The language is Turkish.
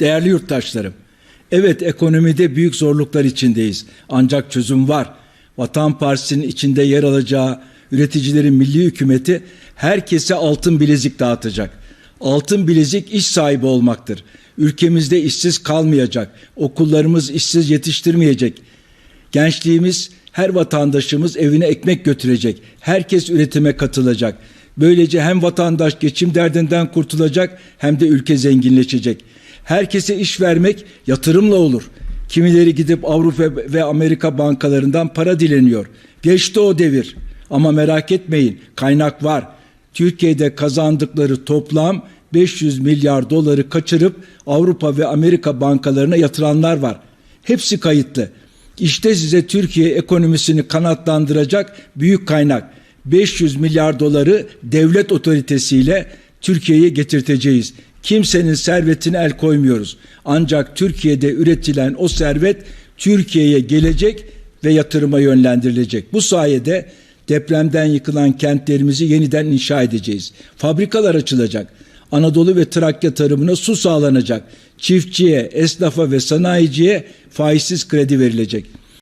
Değerli yurttaşlarım, evet ekonomide büyük zorluklar içindeyiz. Ancak çözüm var. Vatan Partisi'nin içinde yer alacağı üreticilerin milli hükümeti herkese altın bilezik dağıtacak. Altın bilezik iş sahibi olmaktır. Ülkemizde işsiz kalmayacak. Okullarımız işsiz yetiştirmeyecek. Gençliğimiz, her vatandaşımız evine ekmek götürecek. Herkes üretime katılacak. Böylece hem vatandaş geçim derdinden kurtulacak hem de ülke zenginleşecek. Herkese iş vermek yatırımla olur. Kimileri gidip Avrupa ve Amerika bankalarından para dileniyor. Geçti o devir. Ama merak etmeyin, kaynak var. Türkiye'de kazandıkları toplam 500 milyar doları kaçırıp Avrupa ve Amerika bankalarına yatıranlar var. Hepsi kayıtlı. İşte size Türkiye ekonomisini kanatlandıracak büyük kaynak. 500 milyar doları devlet otoritesiyle Türkiye'ye getirteceğiz. Kimsenin servetine el koymuyoruz. Ancak Türkiye'de üretilen o servet Türkiye'ye gelecek ve yatırıma yönlendirilecek. Bu sayede depremden yıkılan kentlerimizi yeniden inşa edeceğiz. Fabrikalar açılacak. Anadolu ve Trakya tarımına su sağlanacak. Çiftçiye, esnafa ve sanayiciye faizsiz kredi verilecek.